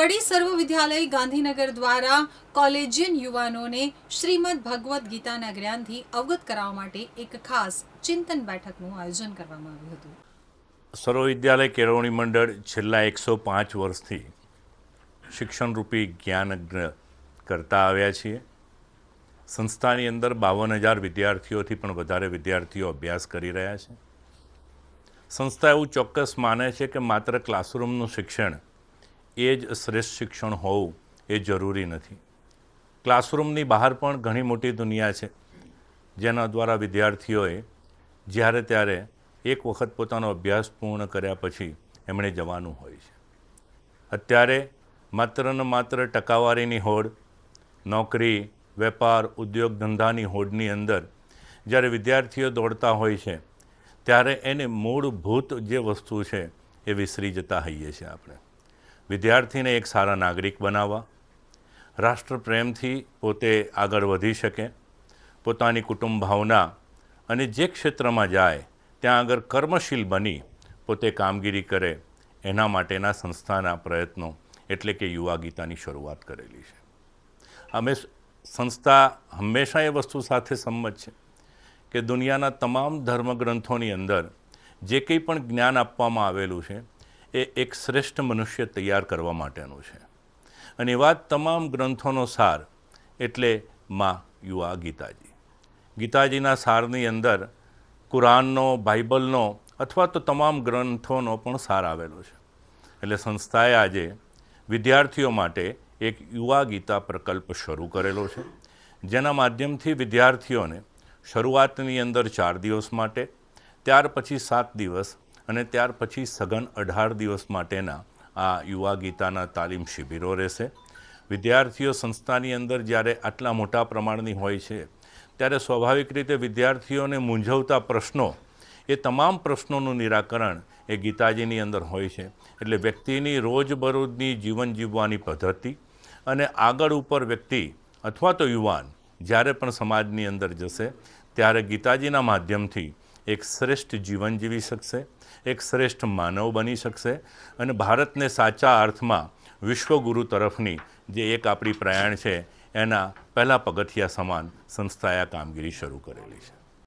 કડી સર્વ વિદ્યાલય ગાંધીનગર દ્વારા કોલેજિયન યુવાનોને શ્રીમદ ભગવદ્ ગીતાના જ્ઞાનથી અવગત કરાવવા માટે એક ખાસ ચિંતન બેઠકનું આયોજન કરવામાં આવ્યું હતું. સર્વવિદ્યાલય કેળવણી મંડળ છેલ્લા એકસો પાંચ વર્ષથી શિક્ષણરૂપી જ્ઞાનજ્ઞ કરતા આવ્યા છીએ. સંસ્થાની અંદર બાવન હજાર વિદ્યાર્થીઓથી પણ વધારે વિદ્યાર્થીઓ અભ્યાસ કરી રહ્યા છે. સંસ્થા એવું ચોક્કસ માને છે કે માત્ર ક્લાસરૂમનું શિક્ષણ એ જ શ્રેષ્ઠ શિક્ષણ હોવું એ જરૂરી નથી. ક્લાસરૂમની બહાર પણ ઘણી મોટી દુનિયા છે, જેના દ્વારા વિદ્યાર્થીઓએ જ્યારે ત્યારે એક વખત પોતાનો અભ્યાસ પૂર્ણ કર્યા પછી એમણે જવાનું હોય છે. અત્યારે માત્ર ને માત્ર ટકાવારીની હોડ, નોકરી, વેપાર, ઉદ્યોગ ધંધાની હોડની અંદર જ્યારે વિદ્યાર્થીઓ દોડતા હોય છે, ત્યારે એને મૂળભૂત જે વસ્તુ છે એ વિસરી જતા હોઈએ છીએ આપણે. વિદ્યાર્થીને એક સારા નાગરિક બનાવવા, રાષ્ટ્રપ્રેમથી પોતે આગળ વધી શકે, પોતાની કુટુંબ ભાવના અને જે ક્ષેત્રમાં જાય, ત્યાં આગળ કર્મશીલ બની, પોતે કામગીરી કરે, એના માટેના સંસ્થાના પ્રયત્નો, એટલે કે યુવા ગીતાની શરૂઆત કરેલી છે. અમે સંસ્થા હંમેશા એ વસ્તુ સાથે સંમત છે કે દુનિયાના તમામ ધર્મગ્રંથોની અંદર જે કંઈ પણ જ્ઞાન આપવામાં આવેલું છે એ એક શ્રેષ્ઠ મનુષ્ય તૈયાર કરવા માટેનું છે. અને જ તમામ ગ્રંથોનો સાર એટલે માં યુવા ગીતાજી. ગીતાજીના સારની અંદર કુરાનનો, બાઇબલનો અથવા તો તમામ ગ્રંથોનો પણ સાર આવેલો છે. એટલે સંસ્થાએ આજે વિદ્યાર્થીઓ માટે એક યુવા ગીતા પ્રકલ્પ શરૂ કરેલો છે. જેના માધ્યમથી વિદ્યાર્થીઓને શરૂઆતની અંદર ચાર દિવસ માટે, ત્યાર પછી સાત દિવસ અને ત્યાર પછી સઘન અઢાર દિવસ માટેના આ યુવા ગીતાના તાલીમ શિબિરો રહેશે. વિદ્યાર્થીઓ સંસ્થાની અંદર જ્યારે આટલા મોટા પ્રમાણની હોય છે, ત્યારે સ્વાભાવિક રીતે વિદ્યાર્થીઓને મૂંઝવતા પ્રશ્નો, એ તમામ પ્રશ્નોનું નિરાકરણ એ ગીતાજીની અંદર હોય છે. એટલે વ્યક્તિની રોજબરોજની જીવન જીવવાની પદ્ધતિ અને આગળ ઉપર વ્યક્તિ અથવા તો યુવાન જ્યારે પણ સમાજની અંદર જશે, ત્યારે ગીતાજીના માધ્યમથી એક શ્રેષ્ઠ જીવન જીવી શકશે, એક શ્રેષ્ઠ માનવ બની શકશે અને ભારતને સાચા અર્થમાં વિશ્વગુરુ તરફની જે એક આપણી પ્રયાણ છે, એના પહેલાં પગથિયા સમાન સંસ્થાએ આ કામગીરી શરૂ કરેલી છે.